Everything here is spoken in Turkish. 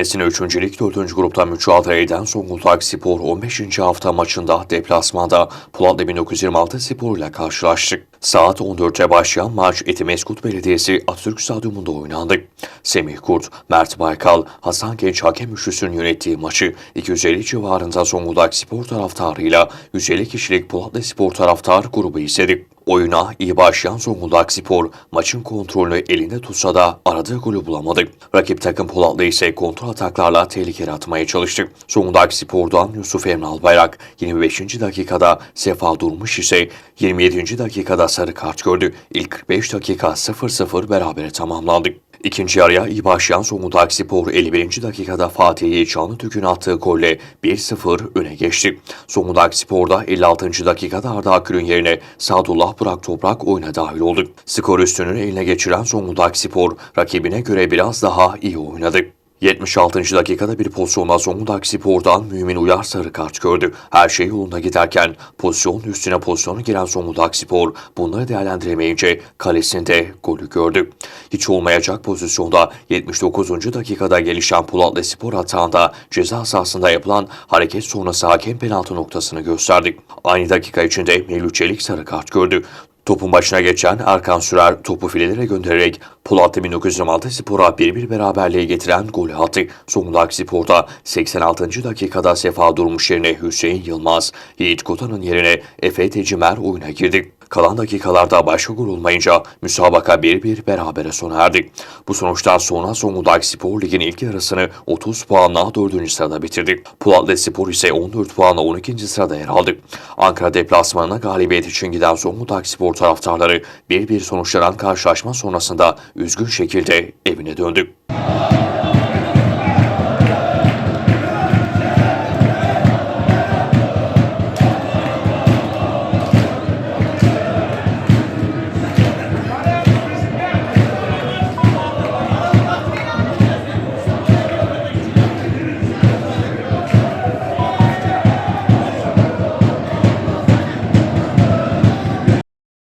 Nesine 3. Lig 4. grupta mücadele eden Zonguldak Spor 15. hafta maçında deplasmanda Polatlı 1926 Spor ile karşılaştı. Saat 14'te başlayan maç Etimeskut Belediyesi Atatürk Stadyumunda oynandı. Semih Kurt, Mert Baykal, Hasan Genç hakem üçlüsünün yönettiği maçı 250 civarında Zonguldak Spor taraftarıyla 150 kişilik Polatlı Spor taraftar grubu izledi. Oyuna iyi başlayan Zonguldak Spor maçın kontrolünü elinde tutsa da aradığı golü bulamadı. Rakip takım Polatlı ise kontrol ataklarla tehlikeli atmaya çalıştı. Zonguldak Spor'dan Yusuf Emre Albayrak 25. dakikada Sefa Durmuş ise 27. dakikada sarı kart gördü. İlk 45 dakika 0-0 berabere tamamlandı. İkinci yarıya iyi başlayan Zonguldak Spor 51. dakikada Fatih Çanlıtürk'ün attığı golle 1-0 öne geçti. Zonguldak Spor'da 56. dakikada Arda Akgül'ün yerine Sadullah Burak Toprak oyuna dahil oldu. Skor üstünü eline geçiren Zonguldak Spor rakibine göre biraz daha iyi oynadı. 76. dakikada bir pozisyonda Zonguldak Spor'dan Mümin Uyar sarı kart gördü. Her şey yolunda giderken pozisyon üstüne pozisyonu giren Zonguldak Spor bunları değerlendiremeyince kalesinde golü gördü. Hiç olmayacak pozisyonda 79. dakikada gelişen Polatlı Spor hatağında ceza sahasında yapılan hareket sonrası hakem penaltı noktasını gösterdi. Aynı dakika içinde Mevlüt Çelik sarı kart gördü. Topun başına geçen Erkan Sürer topu filelere göndererek Polatlı 1926 Spor'a 1-1 beraberliğe getiren golü attı. Zonguldak Spor'da 86. dakikada Sefa Durmuş yerine Hüseyin Yılmaz, Yiğit Kotan'ın yerine Efe Tecimer oyuna girdi. Kalan dakikalarda başka gol olmayınca müsabaka 1-1 berabere sona erdi. Bu sonuçtan sonra Zonguldak Spor Lig'in ilk yarısını 30 puanla 4. sırada bitirdi. Polatlı Spor ise 14 puanla 12. sırada yer aldı. Ankara deplasmanına galibiyet için giden Zonguldak Spor taraftarları 1-1 sonuçlanan karşılaşma sonrasında üzgün şekilde evine döndü.